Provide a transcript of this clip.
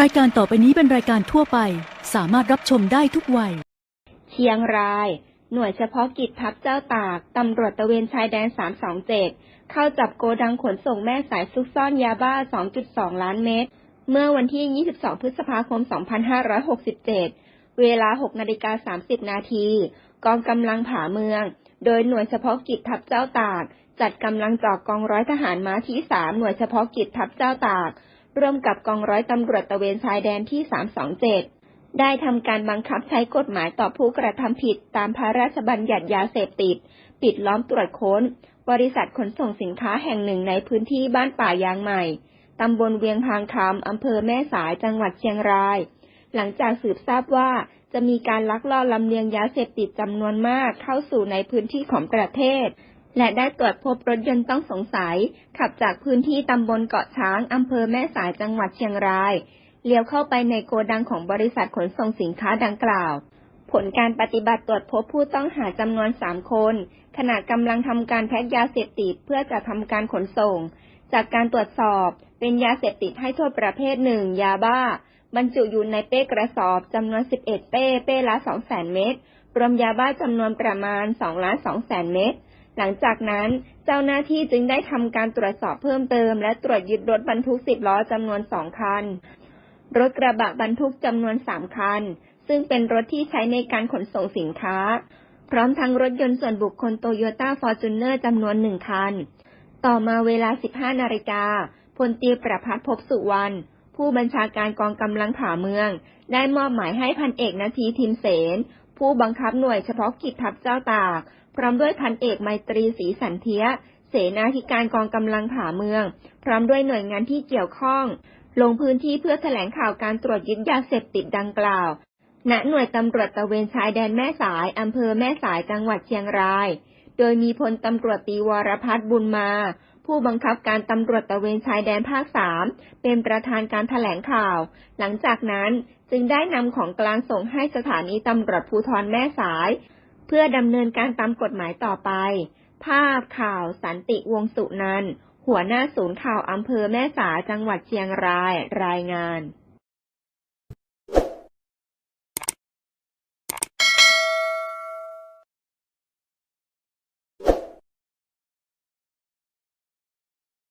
รายการต่อไปนี้เป็นรายการทั่วไป สามารถรับชมได้ทุกวัย เชียงราย หน่วยเฉพาะกิจทัพเจ้าตาก ตำรวจตะเวนชายแดน 327 เข้าจับโกดังขนส่งแม่สายซุกซ่อนยาบ้า 2.2 ล้านเม็ด เมื่อวันที่ 22 พฤษภาคม 2567 เวลา 6 นาฬิกา 30 นาที กองกำลังผาเมือง โดยหน่วยเฉพาะกิจทัพเจ้าตาก จัดกำลังจอกกองร้อยทหารม้าที่ 3 หน่วยเฉพาะกิจทัพเจ้าตาก ร่วมกับกองร้อยตำรวจตระเวนชายแดนที่ 327 ได้ทำการบังคับใช้กฎหมายต่อผู้กระทำผิดตามพระราชบัญญัติยาเสพติด ปิดล้อมตรวจค้น บริษัทขนส่งสินค้าแห่งหนึ่งในพื้นที่บ้านป่ายางใหม่ตำบลเวียงพางคำอำเภอแม่สายจังหวัดเชียงราย หลังจากสืบทราบว่าจะมีการลักลอบลำเลียงยาเสพติดจำนวนมากเข้าสู่ในพื้นที่ของประเทศ และได้ตรวจพบรถยนต์ต้องสงสัย ขับจากพื้นที่ตำบลเกาะช้างอำเภอแม่สายจังหวัดเชียงราย เลี้ยวเข้าไปในโกดังของบริษัทขนส่งสินค้าดังกล่าว ผลการปฏิบัติตรวจพบผู้ต้องหาจำนวนสามคน ขณะกำลังทำการแพ็คยาเสพติดเพื่อจะทำการขนส่ง จากการตรวจสอบเป็นยาเสพติดให้โทษประเภทหนึ่งยาบ้า บรรจุอยู่ในเป้กระสอบจำนวน 11 เป้ เป้ละ 200,000 เม็ดรวมยาบ้าจำนวนประมาณ2ล้าน2แสนเม็ด หลังจากนั้นเจ้าหน้าที่จึงได้ทำการตรวจสอบเพิ่มเติม และตรวจยึดรถบรรทุก 10 ล้อจำนวน 2 คัน รถกระบะบรรทุกจำนวน 3 คัน ซึ่งเป็นรถที่ใช้ในการขนส่งสินค้า พร้อมทั้งรถยนต์ส่วนบุคคลโตโยต้าฟอร์จูเนอร์จำนวน 1 คัน ต่อมาเวลา 15 นาฬิกาพลตีประพัฒพบสุวรรณผู้บัญชาการกองกำลังผ่าเมือง ได้มอบหมายให้พันเอกนาทีทิมเสน ผู้บังคับหน่วยเฉพาะกิจทัพเจ้าตาก พร้อมด้วยพันเอกไมตรีศรีสันเทีย เสนาธิการกองกำลังผาเมือง พร้อมด้วยหน่วยงานที่เกี่ยวข้อง ลงพื้นที่เพื่อแถลงข่าวการตรวจยึดยาเสพติดดังกล่าว ณ หน่วยตำรวจตะเวนชายแดนแม่สาย อำเภอแม่สายจังหวัดเชียงราย โดยมีพลตำรวจตีวรพัฒน์บุญมา ผู้บังคับการตำรวจตะเวนชายแดนภาคสามเป็นประธานการแถลงข่าว หลังจากนั้นจึงได้นำของกลางส่งให้สถานีตำรวจภูธรแม่สาย เพื่อดำเนินการตามกฎหมายต่อไป ภาพข่าวสันติวงสุนันหัวหน้าศูนย์ข่าวอำเภอแม่สายจังหวัดเชียงรายรายงาน